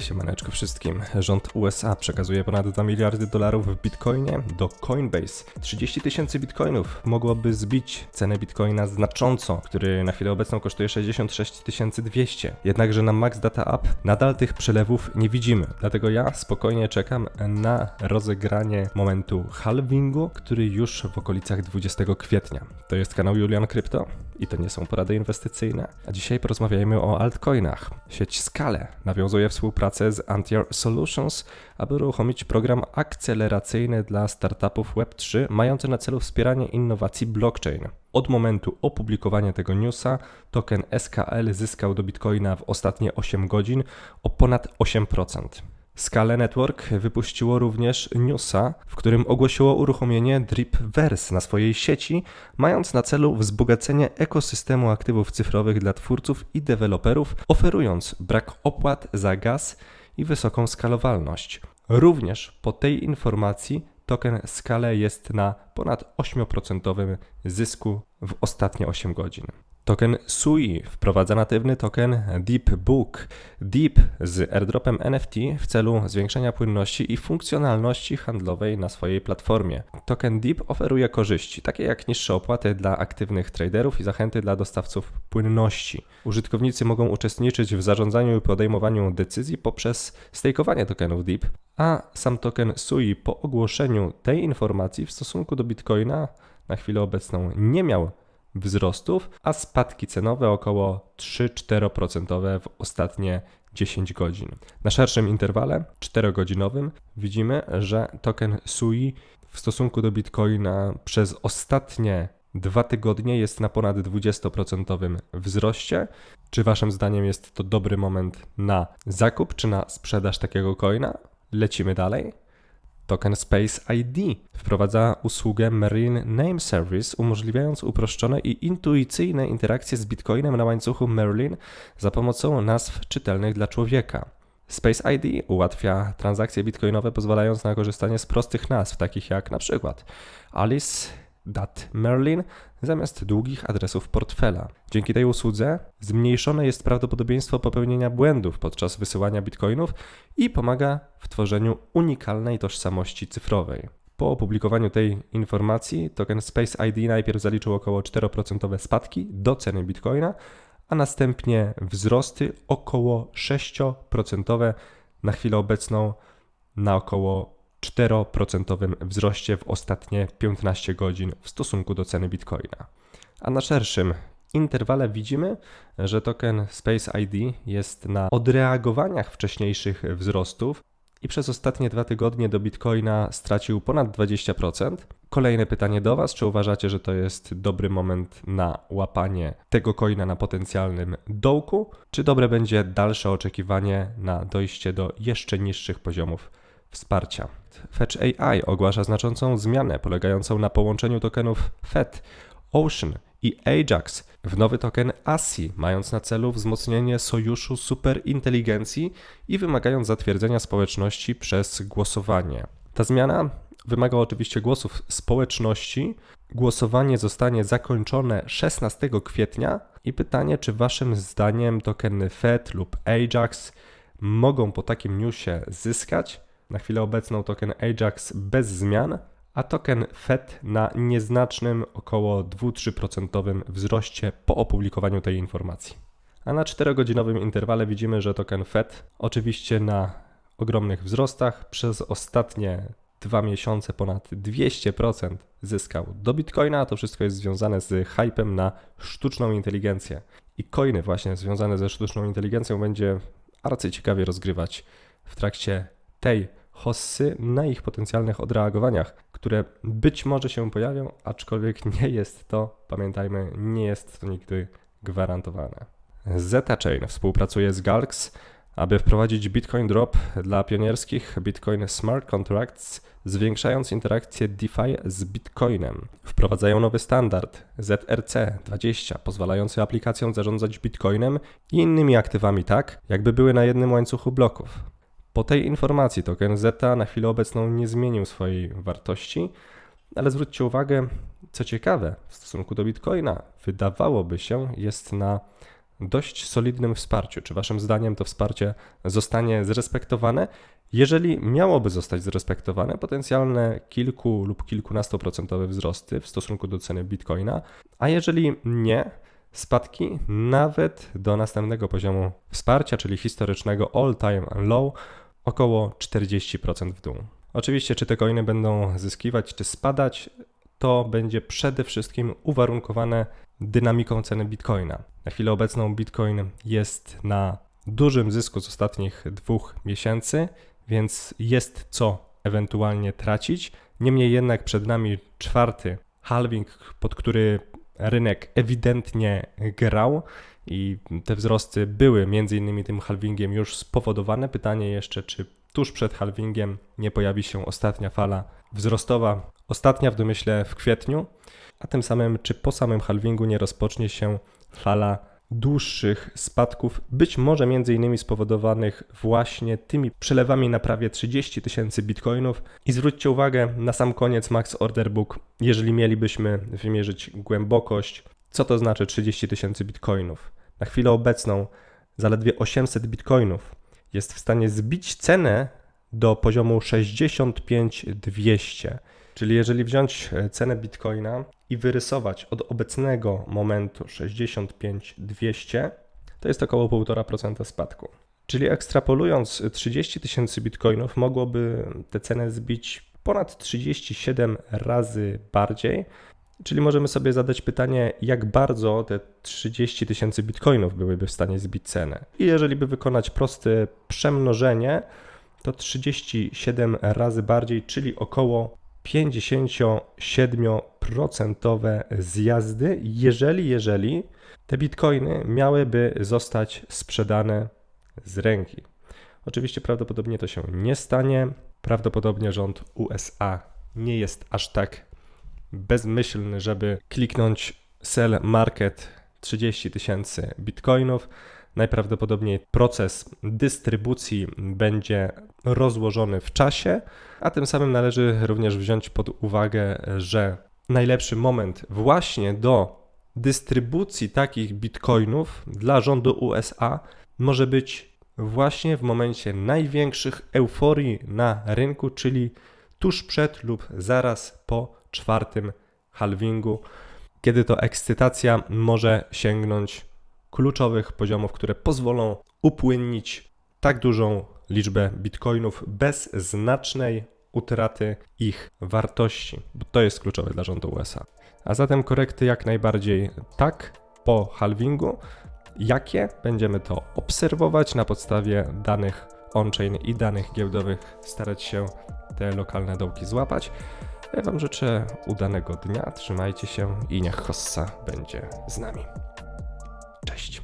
Siemaneczko wszystkim. Rząd USA przekazuje ponad 2 miliardy dolarów w bitcoinie do Coinbase. 30 tysięcy bitcoinów mogłoby zbić cenę bitcoina znacząco, który na chwilę obecną kosztuje 66 200. Jednakże na Max Data App nadal tych przelewów nie widzimy. Dlatego ja spokojnie czekam na rozegranie momentu halvingu, który już w okolicach 20 kwietnia. To jest kanał Julian Krypto i to nie są porady inwestycyjne. A dzisiaj porozmawiajmy o altcoinach. Sieć Scale nawiązuje współpracę z Antier Solutions, aby uruchomić program akceleracyjny dla startupów Web3 mający na celu wspieranie innowacji blockchain. Od momentu opublikowania tego newsa token SKL zyskał do Bitcoina w ostatnie 8 godzin o ponad 8%. Scale Network wypuściło również newsa, w którym ogłosiło uruchomienie Dripverse na swojej sieci, mając na celu wzbogacenie ekosystemu aktywów cyfrowych dla twórców i deweloperów, oferując brak opłat za gaz i wysoką skalowalność. Również po tej informacji token Scale jest na ponad 8% zysku w ostatnie 8 godzin. Token SUI wprowadza natywny token Deep Book Deep z airdropem NFT w celu zwiększenia płynności i funkcjonalności handlowej na swojej platformie. Token Deep oferuje korzyści, takie jak niższe opłaty dla aktywnych traderów i zachęty dla dostawców płynności. Użytkownicy mogą uczestniczyć w zarządzaniu i podejmowaniu decyzji poprzez stakeowanie tokenów Deep, a sam token SUI po ogłoszeniu tej informacji w stosunku do Bitcoina na chwilę obecną nie miał wzrostów, a spadki cenowe około 3-4% w ostatnie 10 godzin. Na szerszym interwale 4-godzinowym widzimy, że token SUI w stosunku do Bitcoina przez ostatnie dwa tygodnie jest na ponad 20% wzroście. Czy waszym zdaniem jest to dobry moment na zakup czy na sprzedaż takiego coina? Lecimy dalej. Token Space ID wprowadza usługę Marine Name Service, umożliwiając uproszczone i intuicyjne interakcje z Bitcoinem na łańcuchu Merlin za pomocą nazw czytelnych dla człowieka. Space ID ułatwia transakcje bitcoinowe, pozwalając na korzystanie z prostych nazw, takich jak na przykład Alice Merlin zamiast długich adresów portfela. Dzięki tej usłudze zmniejszone jest prawdopodobieństwo popełnienia błędów podczas wysyłania bitcoinów i pomaga w tworzeniu unikalnej tożsamości cyfrowej. Po opublikowaniu tej informacji token Space ID najpierw zaliczył około 4% spadki do ceny bitcoina, a następnie wzrosty około 6% na chwilę obecną na około 4% wzroście w ostatnie 15 godzin w stosunku do ceny bitcoina. A na szerszym interwale widzimy, że token Space ID jest na odreagowaniach wcześniejszych wzrostów i przez ostatnie dwa tygodnie do bitcoina stracił ponad 20%. Kolejne pytanie do Was: czy uważacie, że to jest dobry moment na łapanie tego coina na potencjalnym dołku, czy dobre będzie dalsze oczekiwanie na dojście do jeszcze niższych poziomów wsparcia? Fetch AI ogłasza znaczącą zmianę polegającą na połączeniu tokenów FET, Ocean i Ajax w nowy token ASI, mając na celu wzmocnienie sojuszu superinteligencji i wymagając zatwierdzenia społeczności przez głosowanie. Ta zmiana wymaga oczywiście głosów społeczności. Głosowanie zostanie zakończone 16 kwietnia i pytanie, czy waszym zdaniem tokeny FED lub Ajax mogą po takim newsie zyskać? Na chwilę obecną token Ajax bez zmian, a token FED na nieznacznym około 2-3% wzroście po opublikowaniu tej informacji. A na 4-godzinowym interwale widzimy, że token FED oczywiście na ogromnych wzrostach przez ostatnie dwa miesiące ponad 200% zyskał do Bitcoina. To wszystko jest związane z hypem na sztuczną inteligencję. I coiny właśnie związane ze sztuczną inteligencją będzie arcyciekawie rozgrywać w trakcie tej hossy na ich potencjalnych odreagowaniach, które być może się pojawią, aczkolwiek nie jest to, pamiętajmy, nie jest to nigdy gwarantowane. Zeta-Chain współpracuje z Galx, aby wprowadzić Bitcoin Drop dla pionierskich Bitcoin Smart Contracts, zwiększając interakcję DeFi z Bitcoinem. Wprowadzają nowy standard ZRC20, pozwalający aplikacjom zarządzać Bitcoinem i innymi aktywami tak, jakby były na jednym łańcuchu bloków. Po tej informacji token Zeta na chwilę obecną nie zmienił swojej wartości, ale zwróćcie uwagę, co ciekawe, w stosunku do Bitcoina wydawałoby się jest na dość solidnym wsparciu. Czy waszym zdaniem to wsparcie zostanie zrespektowane? Jeżeli miałoby zostać zrespektowane, potencjalne kilku lub kilkunastoprocentowe wzrosty w stosunku do ceny bitcoina, a jeżeli nie, spadki nawet do następnego poziomu wsparcia, czyli historycznego all-time low, około 40% w dół. Oczywiście, czy te coiny będą zyskiwać, czy spadać, to będzie przede wszystkim uwarunkowane dynamiką ceny bitcoina. Na chwilę obecną bitcoin jest na dużym zysku z ostatnich dwóch miesięcy, więc jest co ewentualnie tracić. Niemniej jednak przed nami czwarty halving, pod który rynek ewidentnie grał i te wzrosty były między innymi tym halvingiem już spowodowane. Pytanie jeszcze, czy tuż przed halvingiem nie pojawi się ostatnia fala wzrostowa, ostatnia w domyśle w kwietniu, a tym samym czy po samym halvingu nie rozpocznie się fala dłuższych spadków, być może między innymi spowodowanych właśnie tymi przelewami na prawie 30 tysięcy bitcoinów. I zwróćcie uwagę na sam koniec Max Order Book, jeżeli mielibyśmy wymierzyć głębokość, co to znaczy 30 tysięcy bitcoinów. Na chwilę obecną zaledwie 800 bitcoinów jest w stanie zbić cenę do poziomu 65200. Czyli jeżeli wziąć e, cenę bitcoina i wyrysować od obecnego momentu 65200, to jest około 1,5% spadku. Czyli ekstrapolując 30 tysięcy bitcoinów, mogłoby tę cenę zbić ponad 37 razy bardziej. Czyli możemy sobie zadać pytanie, jak bardzo te 30 tysięcy bitcoinów byłyby w stanie zbić cenę. I jeżeli by wykonać proste przemnożenie, to 37 razy bardziej, czyli około 57% zjazdy, jeżeli, jeżeli te bitcoiny miałyby zostać sprzedane z ręki. Oczywiście prawdopodobnie to się nie stanie. Prawdopodobnie rząd USA nie jest aż tak bezmyślny, żeby kliknąć sell market 30 tysięcy bitcoinów. Najprawdopodobniej proces dystrybucji będzie rozłożony w czasie, a tym samym należy również wziąć pod uwagę, że najlepszy moment właśnie do dystrybucji takich bitcoinów dla rządu USA może być właśnie w momencie największych euforii na rynku, czyli tuż przed lub zaraz po czwartym halvingu, kiedy to ekscytacja może sięgnąć kluczowych poziomów, które pozwolą upłynnić tak dużą liczbę bitcoinów bez znacznej utraty ich wartości, bo to jest kluczowe dla rządu USA. A zatem korekty jak najbardziej tak po halvingu. Jakie? Będziemy to obserwować na podstawie danych on-chain i danych giełdowych, starać się te lokalne dołki złapać. Ja Wam życzę udanego dnia, trzymajcie się i niech Hossa będzie z nami. Cześć.